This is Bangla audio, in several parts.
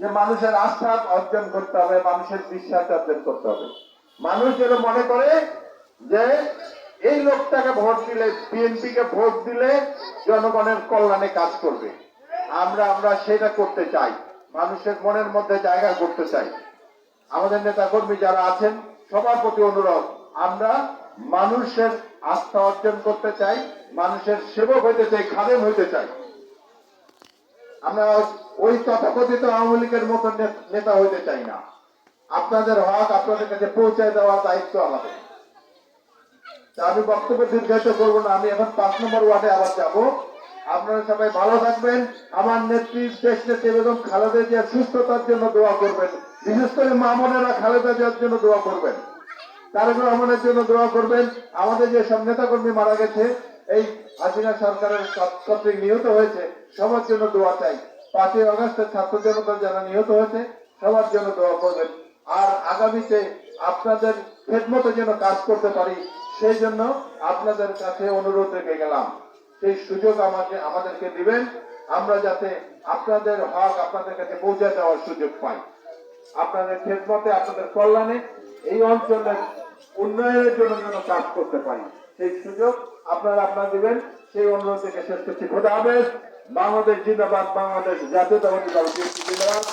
যে মানুষের আস্থা অর্জন করতে হবে, মানুষের বিশ্বাস অর্জন করতে হবে। মানুষ যেন মনে করে যে এই লোকটাকে ভোট দিলে বিএনপি কে ভোট দিলে জনগণের কল্যাণে কাজ করবে। আমরা আমরা সেটা করতে চাই। মানুষের মনের মধ্যে জায়গা করতে চাই। আমাদের নেতা কর্মী যারা আছেন, সবার প্রতি অনুরোধ, আমরা মানুষের আস্থা অর্জন করতে চাই, মানুষের সেবক হইতে চাই, খাদেম হইতে চাই। আমরা ওই তথাকথিত আওয়ামী লীগের মতো নেতা হইতে চাই না। আপনাদের হক আপনাদের কাছে পৌঁছায় দেওয়ার দায়িত্ব আমাদের। আমি বক্তব্য দীর্ঘায়িত করব না, আমি এখন পাঁচ নম্বর ওয়ার্ডে আবার যাব। আপনারা সবাই ভালো থাকবেন। আমার নেত্রী, দেশ নেত্রী বেগম খালেদা জিয়ার সুস্থতার জন্য দোয়া করবেন। বিশেষ করে মামনেরা খালেদা জিয়ার জন্য দোয়া করবেন। তারেক রহমানের জন্য দোয়া করবেন। আমাদের যে সব নেতাকর্মী মারা গেছে এই হাসিনা সরকারের কর্ত- কর্তৃক নিহত হয়েছে, সবার জন্য দোয়া চাই। পাঁচই অগস্টের ছাত্র জনতা যারা নিহত হয়েছে, সবার জন্য দোয়া করবেন। আর আগামীতে আপনাদের খেদমতো যেন কাজ করতে পারি, সেই জন্য আপনাদের কাছে অনুরোধ রেখে গেলাম। সেই সুযোগ আমাকে, আমাদেরকে দিবেন, আমরা যাতে আপনাদের হক আপনাদের কাছে পৌঁছে দেওয়ার সুযোগ পাই। আপনাদের খেদমতে, আপনাদের কল্যাণে এই অঞ্চলের উন্নয়নের জন্য যেন কাজ করতে পারি। সেই সুযোগ আপনারা আপনারা দিবেন। সেই অনুরোধ থেকে শেষ করছি। খোদা হাফেজ। বাংলাদেশ জিন্দাবাদ, বাংলাদেশ জাতীয়তাবাদী দল। জিন্দাবাদ।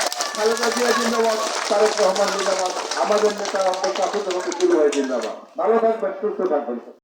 আমাদের নেতা কাকুর শুরু হয় জিন্দাবাদ। ভালো থাকবেন, সুস্থ থাকবেন।